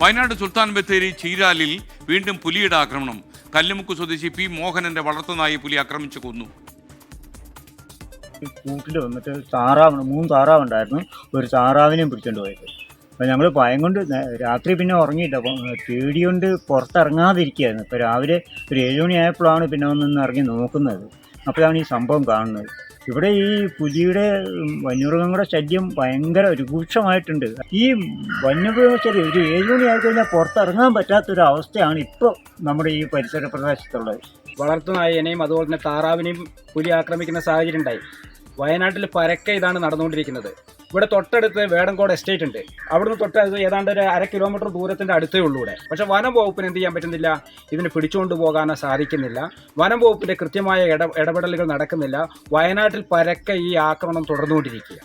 വയനാട് സുൽത്താൻ ബത്തേരി ചീരാലിൽ വീണ്ടും പുലിയുടെ ആക്രമണം. കല്ലുമുക്ക് സ്വദേശി പി മോഹനന്റെ വളർത്തുനായി പുലി ആക്രമിച്ചു കൊന്നു. കൂട്ടിൽ വന്നിട്ട് താറാവ് മൂന്ന് താറാവ് ഉണ്ടായിരുന്നു. ഒരു താറാവിനെയും പിടിച്ചോണ്ട് പോയത്. അപ്പോൾ ഞങ്ങൾ ഭയം കൊണ്ട് രാത്രി പിന്നെ ഉറങ്ങിയില്ല. അപ്പം പേടിയൊണ്ട് പുറത്തിറങ്ങാതിരിക്കുകയായിരുന്നു. ഇപ്പോൾ രാവിലെ ഒരു ഏഴ് മണിയായപ്പോഴാണ് പിന്നെ ഒന്ന് ഇറങ്ങി നോക്കുന്നത്. അപ്പോഴാണ് ഈ സംഭവം കാണുന്നത്. ഇവിടെ ഈ പുലിയുടെ വന്യമൃഗങ്ങളുടെ ശല്യം ഭയങ്കര രൂക്ഷമായിട്ടുണ്ട്. ഈ വന്യമൃഗശല്യം ഒരു ഏഴ് മണി ആയിക്കഴിഞ്ഞാൽ പുറത്തിറങ്ങാൻ പറ്റാത്തൊരു അവസ്ഥയാണ് ഇപ്പോൾ നമ്മുടെ ഈ പരിസര പ്രദേശത്തുള്ളത്. വളർത്തുനായനെയും അതുപോലെ തന്നെ താറാവിനെയും പുലി ആക്രമിക്കുന്ന സാഹചര്യം ഉണ്ടായി. വയനാട്ടിൽ പരക്കെ ഇതാണ് നടന്നുകൊണ്ടിരിക്കുന്നത്. ഇവിടെ തൊട്ടടുത്ത് വേടങ്കോട് എസ്റ്റേറ്റ് ഉണ്ട്. അവിടുന്ന് തൊട്ടടുത്ത് ഏതാണ്ട് ഒരു അര കിലോമീറ്റർ ദൂരത്തിന്റെ അടുത്തേ ഉള്ളൂ ഇവിടെ. പക്ഷെ വനം വകുപ്പിന് എന്ത് ചെയ്യാൻ പറ്റുന്നില്ല? ഇതിന് പിടിച്ചുകൊണ്ട് പോകാനോ സാധിക്കുന്നില്ല. വനം വകുപ്പിന്റെ കൃത്യമായ ഇട ഇടപെടലുകൾ നടക്കുന്നില്ല. വയനാട്ടിൽ പരക്കെ ഈ ആക്രമണം തുടർന്നുകൊണ്ടിരിക്കുക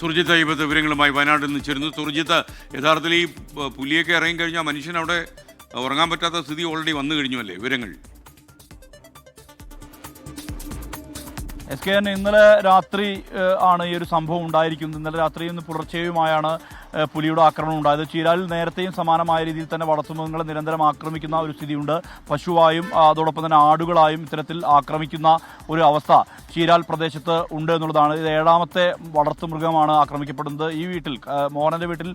സുർജിത്ത് അയ്യപ്പത്ത് വിവരങ്ങളുമായി വയനാട്ടിൽ നിന്ന് ചേരുന്നു. സുർജിത്ത് യഥാർത്ഥത്തിൽ ഈ പുലിയൊക്കെ പുലിയൊക്കെ ഇറങ്ങിക്കഴിഞ്ഞാൽ മനുഷ്യൻ അവിടെ ഉറങ്ങാൻ പറ്റാത്ത സ്ഥിതി ഓൾറെഡി വന്നു കഴിഞ്ഞു അല്ലേ? വിവരങ്ങൾ. എസ് കെ എൻ ഇന്നലെ രാത്രി ആണ് ഈ ഒരു സംഭവം ഉണ്ടായിരിക്കുന്നത്. ഇന്നലെ രാത്രിയും പുലർച്ചെയുമായാണ് പുലിയുടെ ആക്രമണം ഉണ്ടായത്. ചീരാലിൽ നേരത്തെയും സമാനമായ രീതിയിൽ തന്നെ വളർത്തുമൃഗങ്ങളെ നിരന്തരം ആക്രമിക്കുന്ന ഒരു സ്ഥിതിയുണ്ട്. പശുവായും അതോടൊപ്പം തന്നെ ആടുകളായും ഇത്തരത്തിൽ ആക്രമിക്കുന്ന ഒരു അവസ്ഥ ചീരാൽ പ്രദേശത്ത് ഉണ്ട് എന്നുള്ളതാണ്. ഇത് ഏഴാമത്തെ വളർത്തുമൃഗമാണ് ആക്രമിക്കപ്പെടുന്നത്. ഈ വീട്ടിൽ മോഹനന്റെ വീട്ടിൽ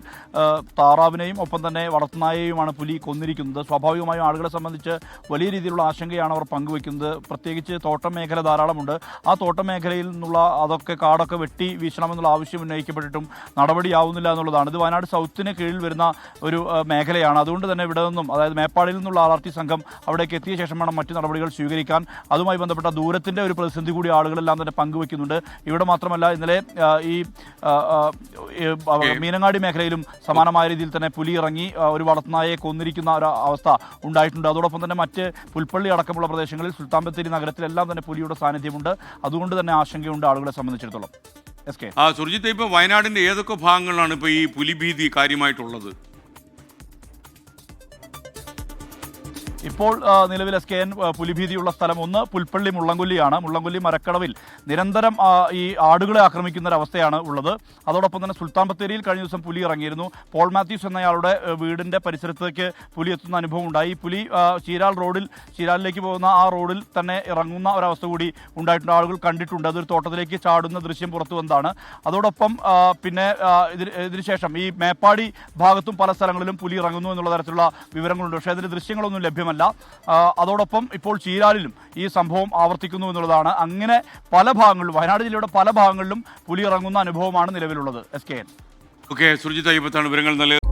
താറാവിനെയും ഒപ്പം തന്നെ വളർത്തുനായയുമാണ് പുലി കൊന്നിരിക്കുന്നത്. സ്വാഭാവികമായും ആളുകളെ സംബന്ധിച്ച് വലിയ രീതിയിലുള്ള ആശങ്കയാണ് അവർ പങ്കുവെക്കുന്നത്. പ്രത്യേകിച്ച് തോട്ടം മേഖല ധാരാളമുണ്ട്. ആ തോട്ടം മേഖലയിൽ നിന്നുള്ള അതൊക്കെ കാടൊക്കെ വെട്ടി വീശണമെന്നുള്ള ആവശ്യം ഉന്നയിക്കപ്പെട്ടിട്ടും നടപടിയാവുന്നില്ല എന്നുള്ളതാണ് ഇത് വയനാട് സൗത്തിന് കീഴിൽ വരുന്ന ഒരു മേഖലയാണ്. അതുകൊണ്ട് തന്നെ ഇവിടെ നിന്നും അതായത് മേപ്പാടിയിൽ നിന്നുള്ള ആർ ആർ ടി സംഘം അവിടേക്ക് എത്തിയ ശേഷം വേണം മറ്റു നടപടികൾ സ്വീകരിക്കാൻ. അതുമായി ബന്ധപ്പെട്ട ദൂരത്തിന്റെ ഒരു പ്രതിസന്ധി കൂടി ആളുകളെല്ലാം തന്നെ പങ്കുവെക്കുന്നുണ്ട് ഇവിടെ മാത്രമല്ല ഇന്നലെ ഈ മീനങ്ങാടി മേഖലയിലും സമാനമായ രീതിയിൽ തന്നെ പുലി ഇറങ്ങി ഒരു വളർത്തുനായെ കൊന്നിരിക്കുന്ന ഒരു അവസ്ഥ ഉണ്ടായിട്ടുണ്ട്. അതോടൊപ്പം തന്നെ മറ്റ് പുൽപ്പള്ളി അടക്കമുള്ള പ്രദേശങ്ങളിൽ സുൽത്താൻ ബത്തേരി നഗരത്തിലെല്ലാം തന്നെ പുലിയുടെ സാന്നിധ്യമുണ്ട്. അതുകൊണ്ട് തന്നെ ആശങ്കയുണ്ട് ആളുകളെ സംബന്ധിച്ചിടത്തോളം. ആ സുർജിത്ത് ഇപ്പൊ വയനാടിന്റെ ഏതൊക്കെ ഭാഗങ്ങളിലാണ് ഇപ്പൊ ഈ പുലിഭീതി കാര്യമായിട്ടുള്ളത്? ഇപ്പോൾ നിലവിൽ എസ് കെ എൻ പുലിഭീതിയുള്ള സ്ഥലം ഒന്ന് പുൽപ്പള്ളി മുള്ളംകൊല്ലിയാണ്. മുള്ളംകൊല്ലി മരക്കടവിൽ നിരന്തരം ഈ ആടുകളെ ആക്രമിക്കുന്ന ഒരു അവസ്ഥയാണ് ഉള്ളത്. അതോടൊപ്പം തന്നെ സുൽത്താൻ ബത്തേരിയിൽ കഴിഞ്ഞ ദിവസം പുലി ഇറങ്ങിയിരുന്നു. പോൾ മാത്യൂസ് എന്നയാളുടെ വീടിന്റെ പരിസരത്തേക്ക് പുലി എത്തുന്ന അനുഭവം ഉണ്ടായി. പുലി ചീരാൽ റോഡിൽ ചീരാലിലേക്ക് പോകുന്ന ആ റോഡിൽ തന്നെ ഇറങ്ങുന്ന ഒരവസ്ഥ കൂടി ഉണ്ടായിട്ടുണ്ട്. ആളുകൾ കണ്ടിട്ടുണ്ട്. അതൊരു തോട്ടത്തിലേക്ക് ചാടുന്ന ദൃശ്യം പുറത്തു വന്നതാണ്. അതോടൊപ്പം പിന്നെ ഇതിനുശേഷം ഈ മേപ്പാടി ഭാഗത്തും പല സ്ഥലങ്ങളിലും പുലി ഇറങ്ങുന്നു എന്നുള്ള തരത്തിലുള്ള വിവരങ്ങളുണ്ട്. പക്ഷേ അതിന് ദൃശ്യങ്ങളൊന്നും ലഭ്യമല്ല അതോടൊപ്പം ഇപ്പോൾ ചീരാലിലും ഈ സംഭവം ആവർത്തിക്കുന്നു എന്നുള്ളതാണ്. അങ്ങനെ പല ഭാഗങ്ങളിലും വയനാട് ജില്ലയുടെ പല ഭാഗങ്ങളിലും പുലി ഇറങ്ങുന്ന അനുഭവമാണ് നിലവിലുള്ളത്. S K N. Okay Surjith അയ്യപ്പത്താണ് വിവരങ്ങൾ നല്ല